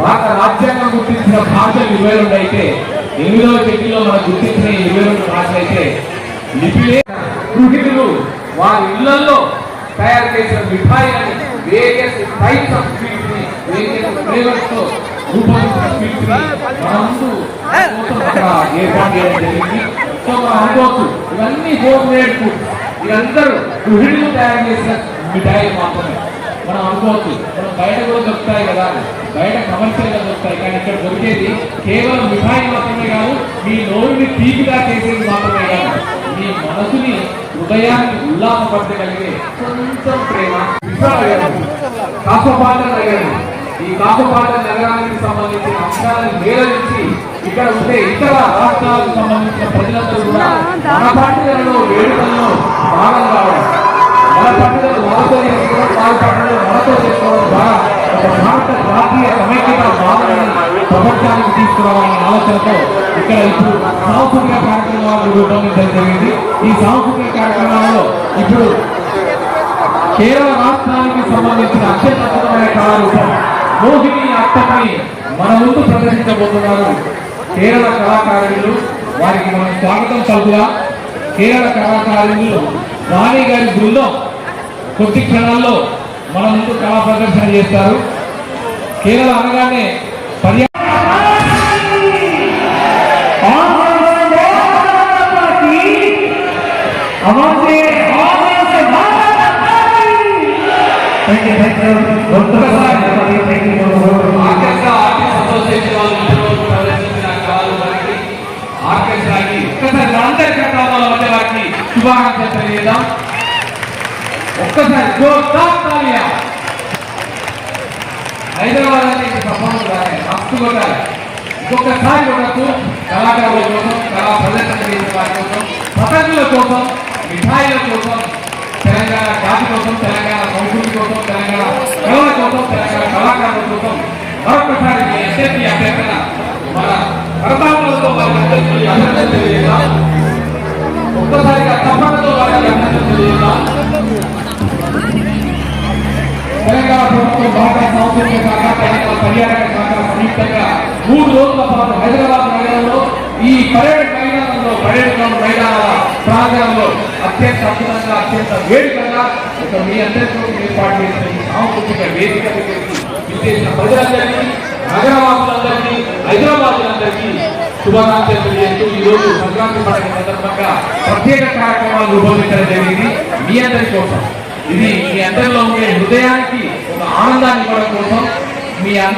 భారత రాజ్యాంగం గుర్తించిన భాషలు ఇరవై రెండు అయితే ఎనిమిదవ చెట్టులో మనం గుర్తించిన ఇరవై రెండు భాషలు అయితే లిపిలే గృహిణులు వారి ఇళ్ళలో తయారు చేసిన మిఠాయిలని వేరియస్ టైప్స్ ఆఫ్ స్వీట్స్ని వేరియస్ ఫ్లేవర్స్తో రూపొందించిన స్వీట్స్ని ఏర్పాటు చేయడం జరిగింది. సో మనం అనుకోవచ్చు ఇవన్నీ హోమ్ మేడ్ ఫుడ్ ఇదందరూ గృహిణులు తయారు చేసిన మిఠాయిలు మాత్రమే. మనం అనుకోవచ్చు. మనం బయట కూడా దొరుకుతాయి కదా. బయట కమర్షియల్గా దొరుకుతాయి. కానీ ఇక్కడ దొరికేది కేవలం మిఠాయి మాత్రమే కాదు మీ నోరుని తీపిగా చేసేది మాత్రమే కాదు. మీ మనసుని హృదయాన్ని ఉల్లాసపరచగలిగే కొంచెం ప్రేమ. కాసపాట నగరం. ఈ కాసపాట నగరానికి సంబంధించిన అంశాలను మేళవించి ఇక్కడ ఉండే ఇతర రాష్ట్రాలకు సంబంధించిన ప్రజలందరూ కూడా మన పట్టుదలలో వేడుకల్లో భాగం కావడం మన పట్టుదల మనతో తీసుకురావాలనే ఆలోచనతో ఇక్కడ ఇప్పుడు సాంస్కృతిక కార్యక్రమాలు రూపొందించడం జరిగింది. ఈ సాంస్కృతిక కార్యక్రమాలలో ఇప్పుడు కేరళ రాష్ట్రానికి సంబంధించిన అత్యంత అద్భుతమైన కళారూపం మోహిని అత్తని మన ముందు ప్రదర్శించబోతున్నారు కేరళ కళాకారులు. వారికి మనం స్వాగతం పలుకుగా కేరళ కళాకారులు రాణి గారి బృందం కొద్ది క్షణాల్లో మన ముందు కళా ప్రదర్శన చేస్తారు. కేరళ అనగానే పర్యా తాలియా హైదరాబాద్ అనేది సఫలం రాలే మస్తు కొట్టాలి ఇంకొకసారి కొట్టచ్చు కళాకారుల కోసం కళా ప్రదర్శన చేసిన వారి కోసం పతంగుల కోసం మిఠాయిల కోసం తెలంగాణ జాతి కోసం తెలంగాణ సంస్కృతి కోసం తెలంగాణ కళల కోసం తెలంగాణ కళాకారుల కోసం మరొకసారి మీ అందరికీ అభ్యర్థన మన కరతాములతో వారికి అభ్యర్థులు అభ్యర్థన తెలియదా ఒక్కసారిగా తప్పనతో వారికి అభ్యర్థన తెలియదా తెలంగాణ ప్రభుత్వం బాగా సాంస్కృతిక కాక తెలంగాణ పర్యాటక శాఖ సంయుక్తంగా మూడు రోజుల పాటు హైదరాబాద్ నగరంలో ఈ పర్యటన మైదానంలో పర్యటన మైదానాల ప్రాంగణంలో అత్యంత అద్భుతంగా అత్యంత వేడుకగా ఒక మీ అందరితో ఏర్పాటు చేసిన ఈ సాంస్కృతిక వేదిక విచ్చేసిన ప్రజలందరికీ నగరవాసులందరికీ హైదరాబాద్లందరికీ శుభాకాంక్షలు తెలియజేస్తూ ఈరోజు సంక్రాంతి పండుగ సందర్భంగా ప్రత్యేక కార్యక్రమాలు రూపొందించడం జరిగింది. మీ అందరి కోసం. ఇది మీ అందరిలో ఉండే హృదయానికి ఒక ఆనందాన్ని ఇవ్వడం కోసం. మీ అందరి